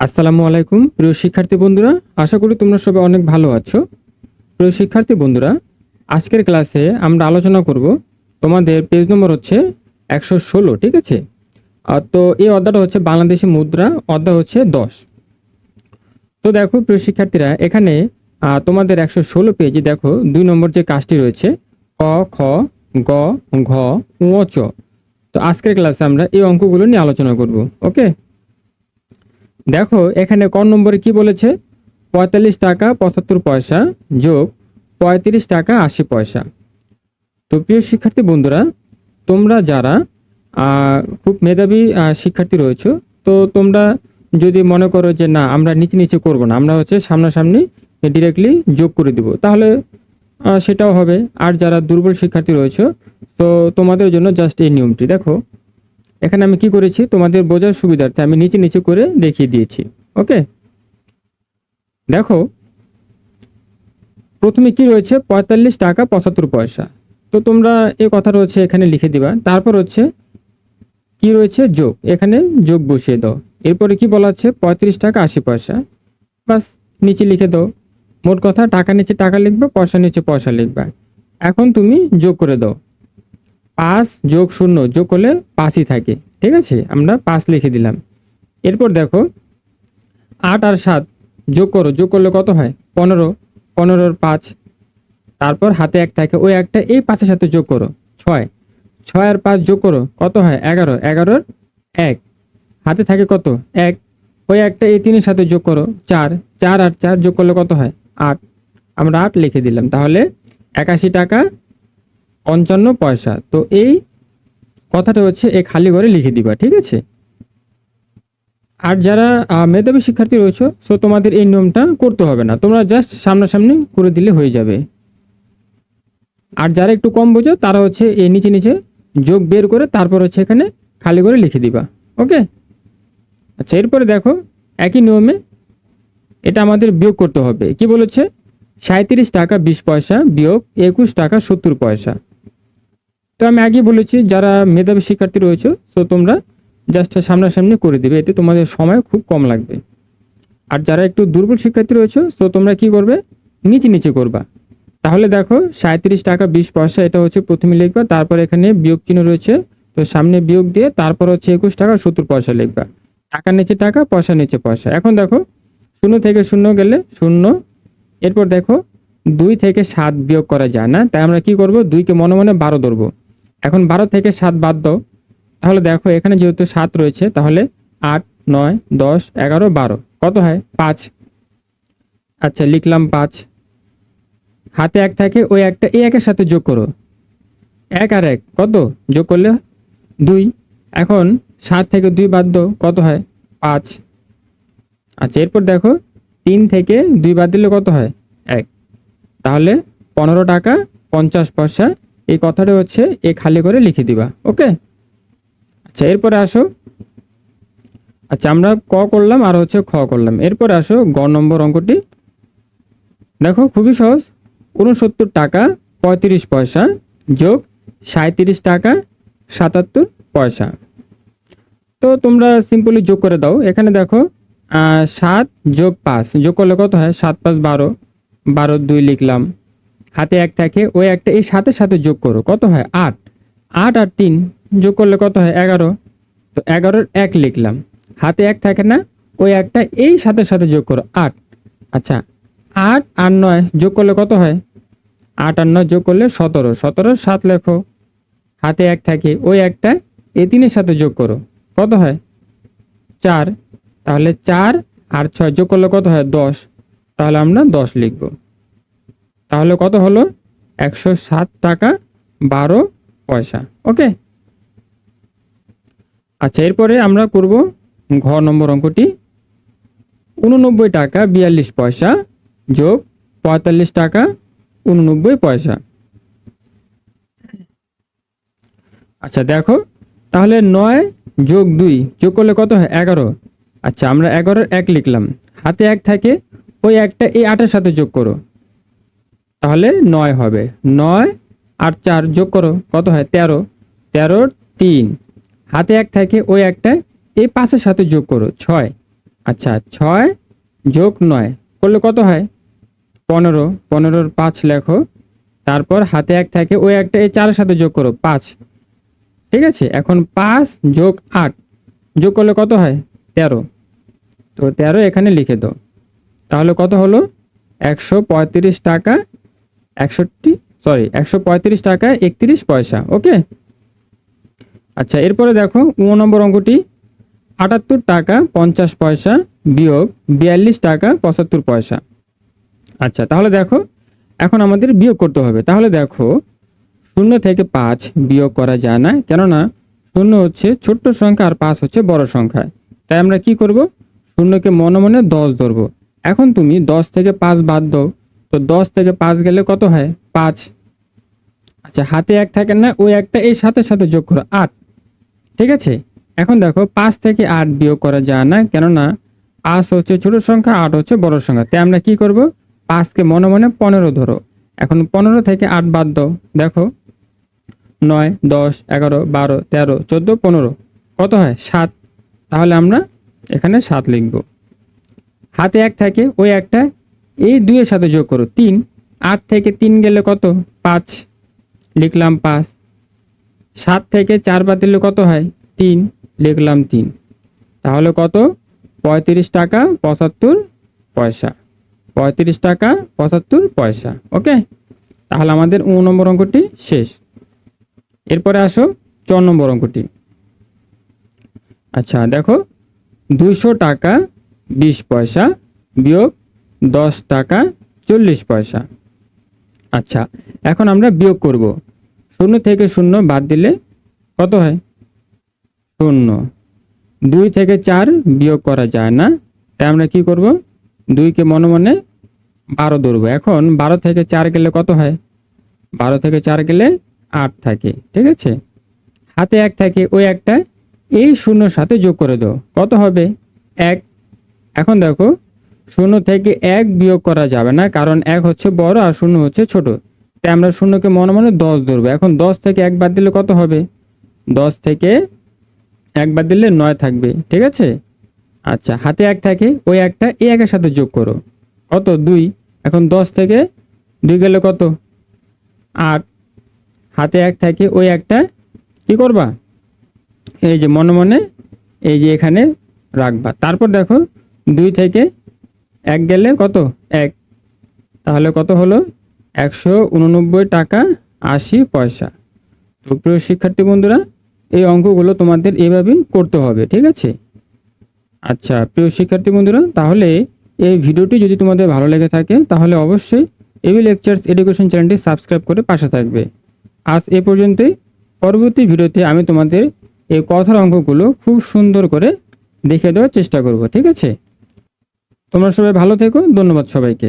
আসসালামু আলাইকুম। প্রিয় শিক্ষার্থী বন্ধুরা, আশা করি তোমরা সবাই অনেক ভালো আছো। প্রিয় শিক্ষার্থী বন্ধুরা, আজকের ক্লাসে আমরা আলোচনা করব তোমাদের পেজ নম্বর হচ্ছে একশো ষোলো, ঠিক আছে? তো এই অধ্যায়টা হচ্ছে বাংলাদেশি মুদ্রা, অধ্যায় হচ্ছে দশ। তো দেখো, প্রিয় শিক্ষার্থীরা, এখানে তোমাদের একশো ষোলো পেজে দেখো, দুই নম্বর যে কাজটি রয়েছে, ক, খ, গ, ঘ চ। তো আজকের ক্লাসে আমরা এই অঙ্কগুলো নিয়ে আলোচনা করব, ওকে? দেখো, এখানে ক নম্বরে কি বলেছে? পঁয়তাল্লিশ টাকা পঁচাত্তর পয়সা যোগ পঁয়ত্রিশ টাকা আশি পয়সা। তো প্রিয় শিক্ষার্থী বন্ধুরা, তোমরা যারা খুব মেধাবী শিক্ষার্থী রয়েছে, তো তোমরা যদি মনে করো যে না, আমরা নিচে নিচে করব না, আমরা হচ্ছে সামনাসামনি ডিরেক্টলি যোগ করে দিব, তাহলে সেটাও হবে। আর যারা দুর্বল শিক্ষার্থী রয়েছে, তো তোমাদের জন্য জাস্ট এই নিয়মটি। দেখো এখানে আমি কি করেছি? তোমাদের বোঝার সুবিধার্থে আমি নিচে নিচে করে দেখিয়ে দিয়েছি। ওকে? দেখো, প্রথমে কি রয়েছে? পঁয়তাল্লিশ টাকা পঁচাত্তর পয়সা। তো তোমরা এই কথা রয়েছে, এখানে লিখে দিবা। তারপর হচ্ছে, কি রয়েছে? যোগ। এখানে যোগ বসিয়ে দাও। এরপরে কি বলা আছে? পঁয়ত্রিশ টাকা আশি পয়সা। বাস, নিচে লিখে দাও। মোট কথা, টাকা নিচে টাকা লিখবে, পয়সা নিচে পয়সা লিখবা। এখন তুমি যোগ করে দাও। পাঁচ যোগ শূন্য যোগ করলে পাঁচই থাকে, ঠিক আছে? আমরা পাঁচ লিখে দিলাম। এরপর দেখো, আট আর সাত যোগ করো, যোগ করলে কত হয়? পনেরো, পনেরোর পাঁচ। তারপর হাতে এক থাকে, ওই একটা এই পাঁচের সাথে যোগ করো, ছয়। ছয় আর পাঁচ যোগ করো, কত হয়? এগারো, এগারোর এক। হাতে থাকে কত? এক। ওই একটা এই তিনের সাথে যোগ করো, চার। চার আর চার যোগ করলে কত হয়? আট। আমরা আট লিখে দিলাম। তাহলে একাশি টাকা পঞ্চান্ন পয়সা। তো এই কথাটা হচ্ছে এ খালি ঘরে লিখে দিবা, ঠিক আছে? আর যারা মেধাবী শিক্ষার্থী রয়েছে, সো তোমাদের এই নিয়মটা করতে হবে না। তোমরা জাস্ট সামনাসামনি করে দিলে হয়ে যাবে। আর যারা একটু কম বোঝো, তারা হচ্ছে এই নিচে নিচে যোগ বের করে তারপর হচ্ছে এখানে খালি করে লিখে দিবা, ওকে? আচ্ছা এরপরে দেখো, একই নিয়মে এটা আমাদের বিয়োগ করতে হবে। কি বলেছে? সাঁত্রিশ টাকা বিশ পয়সা বিয়োগ একুশ টাকা সত্তর পয়সা। তো আমি আগে বলেছি, যারা মেধাবী শিক্ষার্থী রয়েছে, সো তোমরা জাস্ট সামনাসামনি করে দিবে, এতে তোমাদের সময় খুব কম লাগবে। আর যারা একটু দুর্বল শিক্ষার্থী রয়েছে তো তোমরা কি করবে? নিচে নিচে করবা। তাহলে দেখো সাঁত্রিশ টাকা বিশ পয়সা, এটা হচ্ছে প্রথমে লিখবা, তারপর এখানে বিয়োগ চিহ্ন রয়েছে, তো সামনে বিয়োগ দিয়ে তারপর হচ্ছে একুশ টাকা সত্তর পয়সা লিখবা। টাকার নিচে টাকা পয়সা নিচে পয়সা। এখন দেখো, শূন্য থেকে শূন্য গেলে শূন্য, এরপর দেখো, দুই থেকে সাত বিয়োগ করা যায় না, তাই আমরা কি করব? দুইকে মনে মনে বারো ধরবো। এখন বারো থেকে সাত বাদ দাও। তাহলে দেখো এখানে যেহেতু সাত রয়েছে, তাহলে আট, নয়, দশ, এগারো, বারো। কত হয়? পাঁচ। আচ্ছা লিখলাম পাঁচ। হাতে এক থাকে, ওই একটা এই একের সাথে যোগ করো। এক আর এক, কত? যোগ করলে দুই। এখন সাত থেকে দুই বাদ দাও, কত হয়? পাঁচ। আচ্ছা এরপর দেখো তিন থেকে দুই বাদ দিলে কত হয়? এক। তাহলে পনেরো টাকা পঞ্চাশ পয়সা এই কথাটা হচ্ছে এ খালি করে লিখে দিবা, ওকে? আচ্ছা এরপরে আসো। আচ্ছা আমরা ক করলাম আর হচ্ছে খ করলাম। এরপরে আসো গ নম্বর অঙ্কটি। দেখো, খুবই সহজ। উনসত্তর টাকা পঁয়ত্রিশ পয়সা যোগ সাঁত্রিশ টাকা সাতাত্তর পয়সা। তো তোমরা সিম্পলি যোগ করে দাও। এখানে দেখো সাত যোগ পাঁচ, যোগ করলে কত হয়? সাত পাঁচ বারো। বারো দুই লিখলাম। হাতে এক থাকে ওই একটা এই সাথে সাথে যোগ করো। কত হয়? আট। আট আর তিন যোগ করলে কত হয়? এগারো। তো এগারোর এক লিখলাম। হাতে এক থাকে না ওই একটা, এই সাথে সাথে যোগ করো। আট। আচ্ছা আট আর নয় যোগ করলে কত হয়? আট আর নয় যোগ করলে সতেরো। সতেরো সাত লেখো। হাতে এক থাকে ওই একটা, এ তিনের সাথে যোগ করো। কত হয়? চার। তাহলে চার আর ছয় যোগ করলে কত হয়? দশ। তাহলে আমরা দশ লিখব। তাহলে কত হলো? একশো সাত টাকা বারো পয়সা। ওকে? আচ্ছা এরপরে আমরা করব ঘ নম্বর অঙ্কটি। উননব্বই টাকা বিয়াল্লিশ পয়সা যোগ পঁয়তাল্লিশ টাকা উননব্বই পয়সা। আচ্ছা দেখো, তাহলে নয় যোগ দুই যোগ করলে কত হয়? এগারো। আচ্ছা আমরা এগারোর এক লিখলাম। হাতে এক থাকে, ওই একটা এই আটের সাথে যোগ করো। তাহলে নয় হবে। নয় আর চার যোগ করো, কত হয়? তেরো। তেরোর তিন। হাতে এক থাকে, ওই একটা এই পাঁচের সাথে যোগ করো, ছয়। আচ্ছা ছয় যোগ নয় করলে কত হয়? পনেরো। পনেরোর পাঁচ লেখো। তারপর হাতে এক থাকে, ওই একটা এই চারের সাথে যোগ করো, পাঁচ। ঠিক আছে? এখন পাঁচ যোগ আট যোগ করলে কত হয়? তেরো। তো তেরো এখানে লিখে দাও। তাহলে কত হলো? একশো পঁয়ত্রিশ টাকা একষট্টি সরি একশো পঁয়ত্রিশ টাকা একত্রিশ পয়সা ওকে আচ্ছা এরপরে দেখো, উ নম্বর অঙ্কটি, আটাত্তর টাকা পঞ্চাশ পয়সা বিয়োগ বিয়াল্লিশ টাকা পঁচাত্তর পয়সা। আচ্ছা তাহলে দেখো, এখন আমাদের বিয়োগ করতে হবে। তাহলে দেখো, শূন্য থেকে পাঁচ বিয়োগ করা যায় না, কেননা শূন্য হচ্ছে ছোট্ট সংখ্যা আর পাঁচ হচ্ছে বড় সংখ্যা। তাই আমরা কি করব? শূন্যকে মনে মনে দশ ধরবো। এখন তুমি দশ থেকে পাঁচ বাদ দাও। তো দশ থেকে পাঁচ গেলে কত হয়? পাঁচ। আচ্ছা হাতে এক থাকে না, ওই একটা এই সাথে সাথে যোগ করো, আট। ঠিক আছে? এখন দেখো, পাঁচ থেকে আট বিয়োগ করা যায় না, কেননা পাঁচ হচ্ছে ছোট সংখ্যা, আট হচ্ছে বড় সংখ্যা। তাই আমরা কি করব? পাঁচকে মনে মনে পনেরো ধরো। এখন পনেরো থেকে আট বাদ দাও। দেখো, নয়, দশ, এগারো, বারো, তেরো, চোদ্দ, পনেরো। কত হয়? সাত। তাহলে আমরা এখানে সাত লিখব। হাতে এক থাকে, ওই একটা এই দুইয়ের সাথে যোগ করো তিন। আট থেকে তিন গেলে কত? পাঁচ। লিখলাম পাঁচ। সাত থেকে চার বাদ দিলে কত হয়? তিন। লিখলাম তিন। তাহলে কত? পঁয়ত্রিশ টাকা পঁচাত্তর পয়সা। পঁয়ত্রিশ টাকা পঁচাত্তর পয়সা। ওকে? তাহলে আমাদের উ নম্বর অঙ্কটি শেষ। এরপরে আসো চ নম্বর অঙ্কটি। আচ্ছা দেখো। দুশো টাকা বিশ পয়সা বিয়োগ দশ টাকা চল্লিশ পয়সা। আচ্ছা এখন আমরা বিয়োগ করব। শূন্য থেকে শূন্য বাদ দিলে কত হয়? শূন্য। দুই থেকে চার বিয়োগ করা যায় না। তাই আমরা কি করব? দুইকে মনে মনে বারো ধরবো। এখন বারো থেকে চার গেলে কত হয়? বারো থেকে চার গেলে আট থাকে, ঠিক আছে? হাতে এক থাকে, ওই একটা এই শূন্যর সাথে যোগ করে দাও। কত হবে? এক। এখন দেখো শূন্য থেকে এক বিয়োগ করা যাবে না, কারণ এক হচ্ছে বড় আর শূন্য হচ্ছে ছোট। তাই আমরা শূন্যকে মনে মনে দশ ধরবো। এখন দশ থেকে এক বাদ দিলে কত হবে? দশ থেকে এক বাদ দিলে নয় থাকবে, ঠিক আছে? আচ্ছা হাতে এক থাকে, ওই একটা এই একের সাথে যোগ করো। কত? দুই। এখন দশ থেকে দুই গেলে কত? আট। হাতে এক থাকে, ওই একটা কি করবা? এই যে মনে মনে এই যে এখানে রাখবা। তারপর দেখো, দুই থেকে এক গেলে কত? এক। তাহলে কত হলো? একশো উননব্বই টাকা আশি পয়সা। তো প্রিয় শিক্ষার্থী বন্ধুরা, এই অঙ্কগুলো তোমাদের এভাবেই করতে হবে, ঠিক আছে? আচ্ছা প্রিয় শিক্ষার্থী বন্ধুরা, তাহলে এই ভিডিওটি যদি তোমাদের ভালো লেগে থাকে, তাহলে অবশ্যই এবি লেকচার্স এডুকেশন চ্যানেলটি সাবস্ক্রাইব করে পাশে থাকবে। আজ এ পর্যন্তই পরবর্তী ভিডিওতে আমি তোমাদের এই কথার অঙ্কগুলো খুব সুন্দর করে দেখে দেওয়ার চেষ্টা করব, ঠিক আছে? তোমরা সবাই ভালো থেকো ধন্যবাদ সবাইকে।